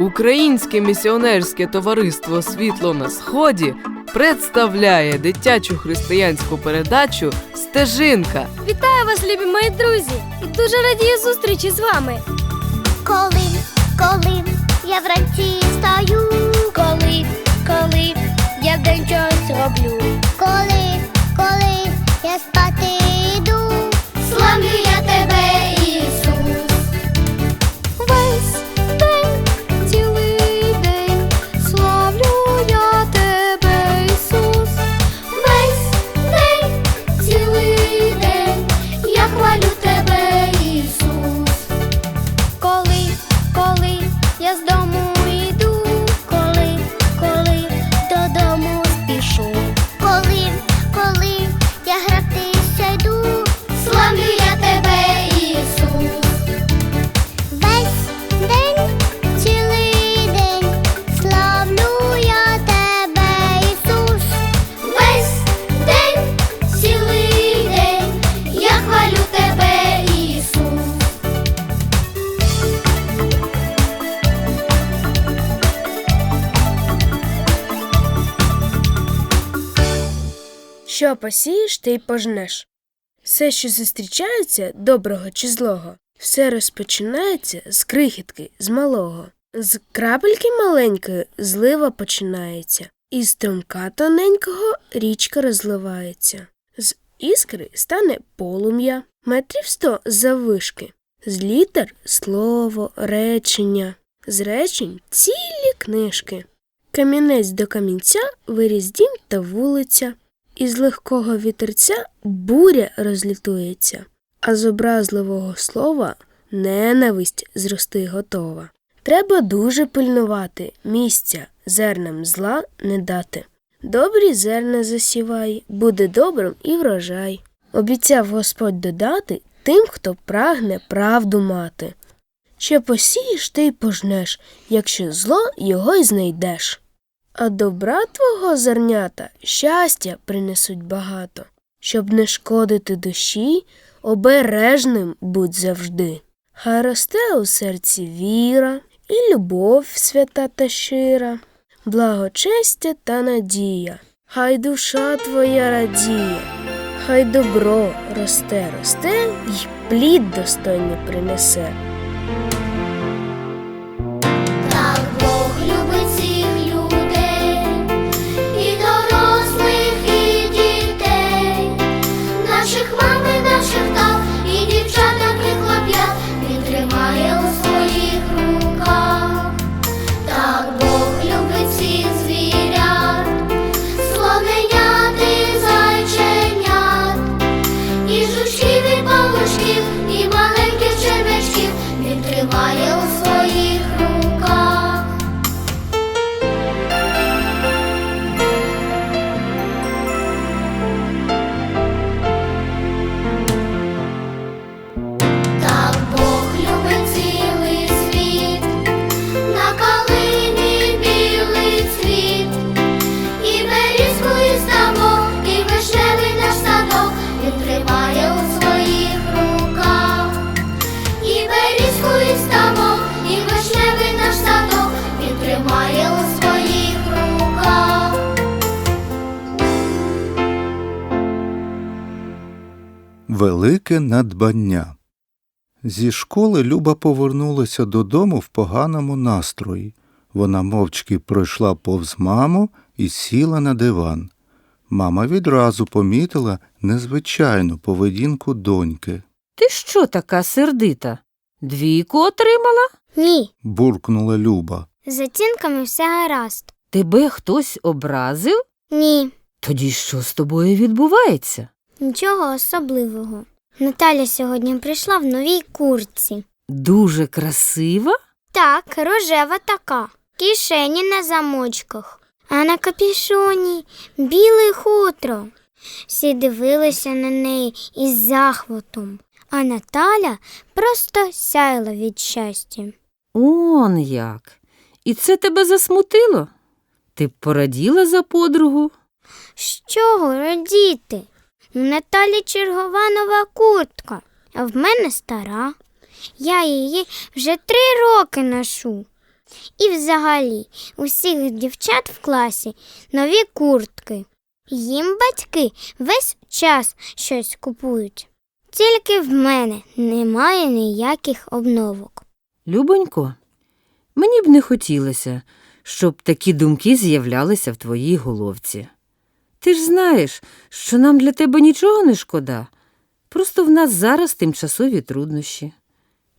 Українське місіонерське товариство Світло на Сході представляє дитячу християнську передачу Стежинка. Вітаю вас, любі мої друзі! І дуже радію зустрічі з вами. Коли, коли я вранці Посієш, ти й пожнеш. Все, що зустрічається, доброго чи злого, все розпочинається з крихітки, з малого. З крапельки маленької злива починається, із струмка тоненького річка розливається. З іскри стане полум'я, метрів сто заввишки. З літер слово, речення, з речень цілі книжки. Камінець до камінця виріс дім та вулиця. Із легкого вітерця буря розлітується, а з образливого слова ненависть зрости готова. Треба дуже пильнувати місця зернам зла не дати. Добрі зерна засівай, буде добрим і врожай. Обіцяв Господь додати тим, хто прагне правду мати. Що посієш, ти й пожнеш, якщо зло його й знайдеш. А добра твого зернята щастя принесуть багато, щоб не шкодити душі, обережним будь завжди. Хай росте у серці віра і любов свята та щира, благочестя та надія, хай душа твоя радіє, хай добро росте, росте й плід достойний принесе. Велике надбання. Зі школи Люба повернулася додому в поганому настрої. Вона мовчки пройшла повз маму і сіла на диван. Мама відразу помітила незвичайну поведінку доньки. Ти що така сердита? Двійку отримала? Ні, Буркнула Люба. з оцінками все гаразд. Тебе хтось образив? Ні, Тоді що з тобою відбувається? нічого особливого. Наталя сьогодні прийшла в новій куртці. Дуже красива? Так, рожева така, кишені на замочках, а на капюшоні біле хутро. Всі дивилися на неї із захватом, а Наталя просто сяяла від щастя. Он як. І це тебе засмутило? Ти б пораділа за подругу? З чого радіти? У Наталі чергова нова куртка, а в мене стара. Я її вже три роки ношу. І взагалі, у всіх дівчат в класі нові куртки. Їм батьки весь час щось купують. Тільки в мене немає ніяких обновок. Любонько, мені б не хотілося, щоб такі думки з'являлися в твоїй головці. Ти ж знаєш, що нам для тебе нічого не шкода. Просто в нас зараз тимчасові труднощі.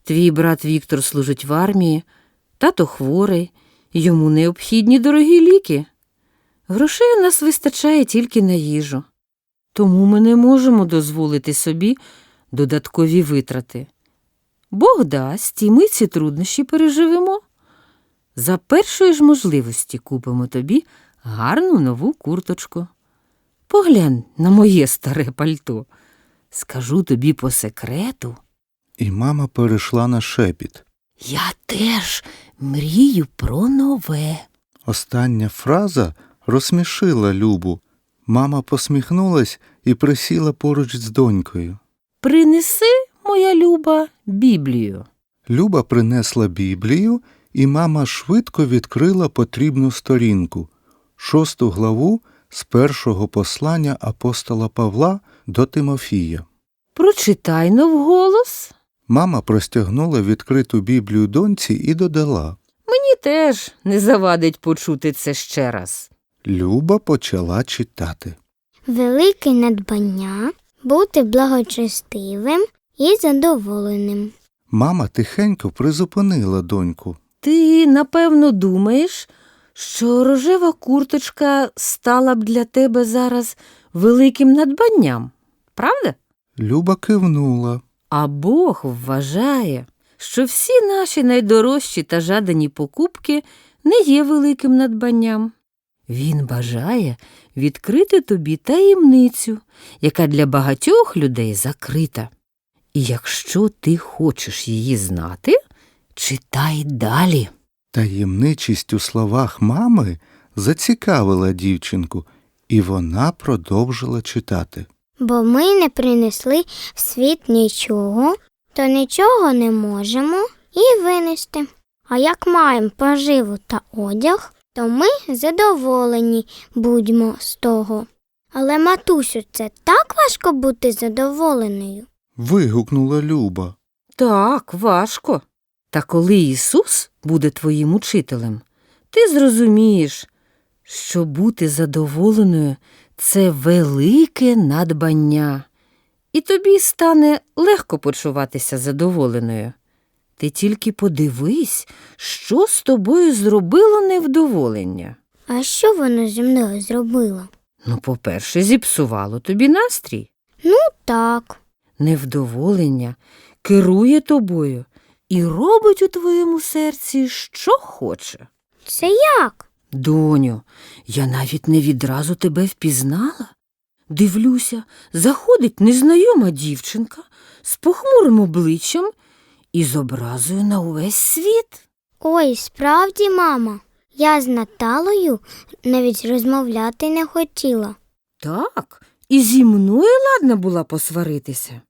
Твій брат Віктор служить в армії, тато хворий, йому необхідні дорогі ліки. Грошей у нас вистачає тільки на їжу. Тому ми не можемо дозволити собі додаткові витрати. Бог дасть, і ми ці труднощі переживемо. За першої ж можливості купимо тобі гарну нову курточку. Поглянь на моє старе пальто. Скажу тобі по секрету. І мама перейшла на шепіт. Я теж мрію про нове. Остання фраза розсмішила Любу. Мама посміхнулась і присіла поруч з донькою. Принеси, моя люба, Біблію. Люба принесла Біблію, і мама швидко відкрила потрібну сторінку, шосту главу з першого послання апостола Павла до Тимофія. Прочитай но вголос. Мама простягнула відкриту Біблію доньці і додала. Мені теж не завадить почути це ще раз. Люба почала читати. Велике надбання бути благочестивим і задоволеним. Мама тихенько призупинила доньку. Ти, напевно, думаєш, що рожева курточка стала б для тебе зараз великим надбанням, правда? Люба кивнула. А Бог вважає, що всі наші найдорожчі та жадані покупки не є великим надбанням. Він бажає відкрити тобі таємницю, яка для багатьох людей закрита. І якщо ти хочеш її знати, читай далі. Таємничість у словах мами зацікавила дівчинку, і вона продовжила читати. Бо ми не принесли в світ нічого, то нічого не можемо і винести. А як маємо поживу та одяг, то ми задоволені будьмо з того. Але, матусю, це так важко бути задоволеною. Вигукнула Люба. Так, важко. Та коли Ісус буде твоїм учителем, ти зрозумієш, що бути задоволеною це велике надбання, і тобі стане легко почуватися задоволеною. Ти тільки подивись, що з тобою зробило невдоволення. А що воно зі мною зробило? Ну, по-перше, зіпсувало тобі настрій. Ну, Так, Невдоволення керує тобою і робить у твоєму серці, що хоче. це як? Доню, я навіть не відразу тебе впізнала. Дивлюся, заходить незнайома дівчинка з похмурим обличчям і з образою на увесь світ. Ой, справді, мама. Я з Наталою навіть розмовляти не хотіла. Так, і зі мною ладна була посваритися.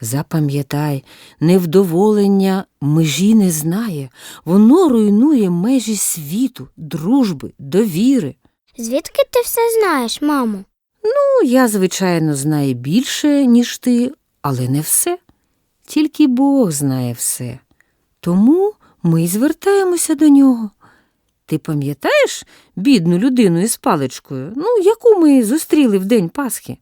Запам'ятай, невдоволення межі не знає, воно руйнує межі світу, дружби, довіри. Звідки ти все знаєш, мамо? Ну, я, звичайно, знаю більше, ніж ти, але не все. Тільки Бог знає все. Тому ми й звертаємося до нього. Ти пам'ятаєш бідну людину із паличкою, ну, яку ми зустріли в день Пасхи?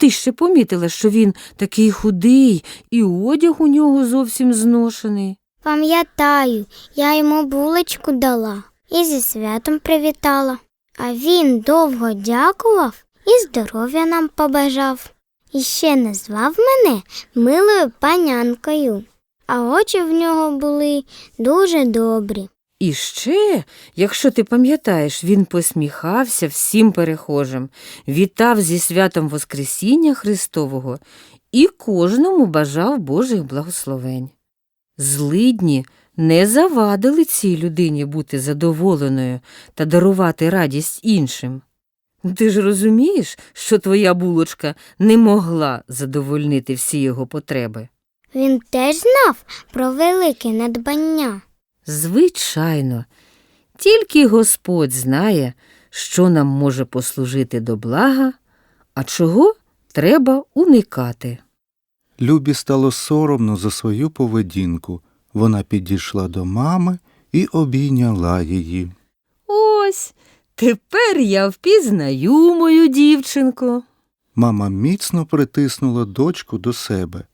Ти ще помітила, що він такий худий, і одяг у нього зовсім зношений. Пам'ятаю, я йому булочку дала і зі святом привітала. А він довго дякував і здоров'я нам побажав. І ще назвав мене милою панянкою. А очі в нього були дуже добрі. І ще, якщо ти пам'ятаєш, він посміхався всім перехожим, вітав зі святом Воскресіння Христового і кожному бажав Божих благословень. Злидні не завадили цій людині бути задоволеною та дарувати радість іншим. Ти ж розумієш, що твоя булочка не могла задовольнити всі його потреби. Він теж знав про велике надбання. Звичайно, тільки Господь знає, що нам може послужити до блага, а чого треба уникати. Любі стало соромно за свою поведінку. Вона підійшла до мами і обійняла її. Ось тепер я впізнаю мою дівчинку. Мама міцно притиснула дочку до себе.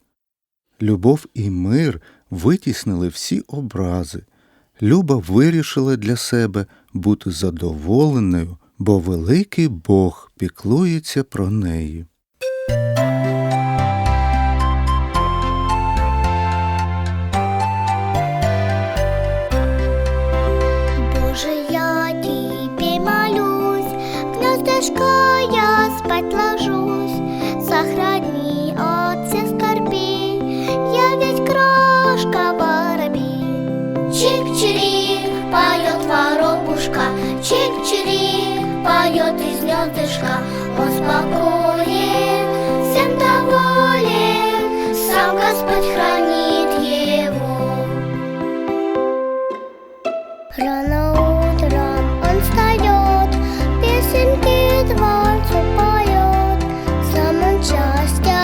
Любов і мир витіснили всі образи. Люба вирішила для себе бути задоволеною, бо великий Бог піклується про неї. just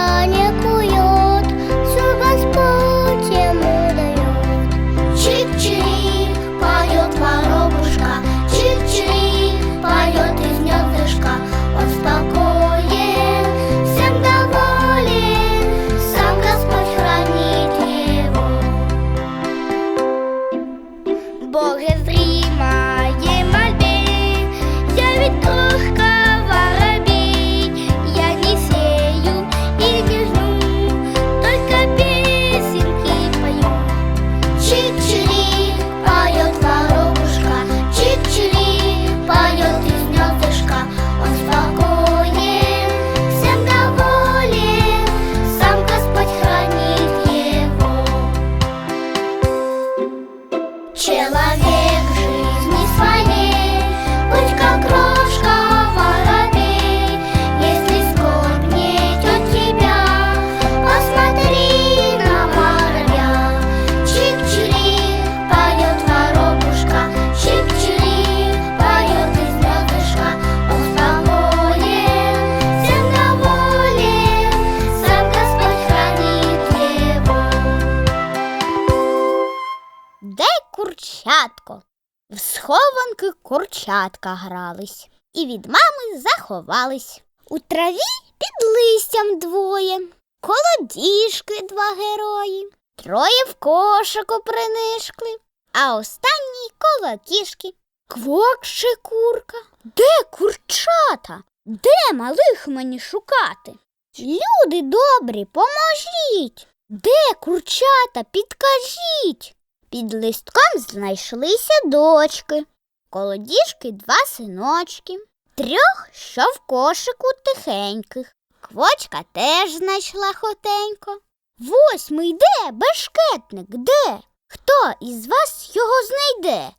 В схованки курчатка грались і від мами заховались. У траві під листям двоє, коло діжки два герої, троє в кошику принишкли, а останній коло кішки. Квокше курка. Де курчата? Де малих мені шукати? Люди добрі, поможіть. Де курчата, підкажіть. Під листком знайшлися дочки, коло діжки два синочки, трьох, що в кошику тихеньких. Квочка теж знайшла хотенько. Восьмий де, бешкетник, де? Хто із вас його знайде?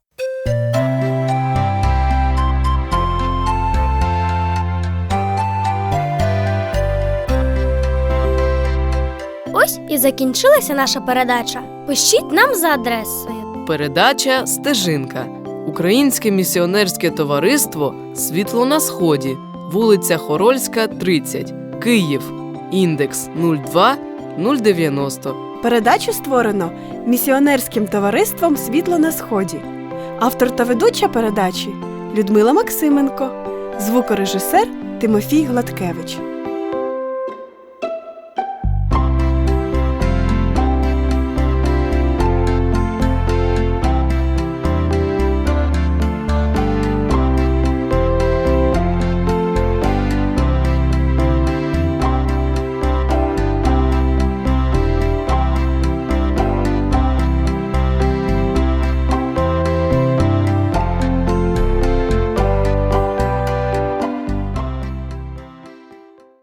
Ось і закінчилася наша передача. Пишіть нам за адресою. Передача Стежинка. Українське місіонерське товариство Світло на Сході, вулиця Хорольська, 30, Київ. Індекс 02 090. Передачу створено місіонерським товариством Світло на Сході. Автор та ведуча передачі Людмила Максименко, звукорежисер Тимофій Гладкевич.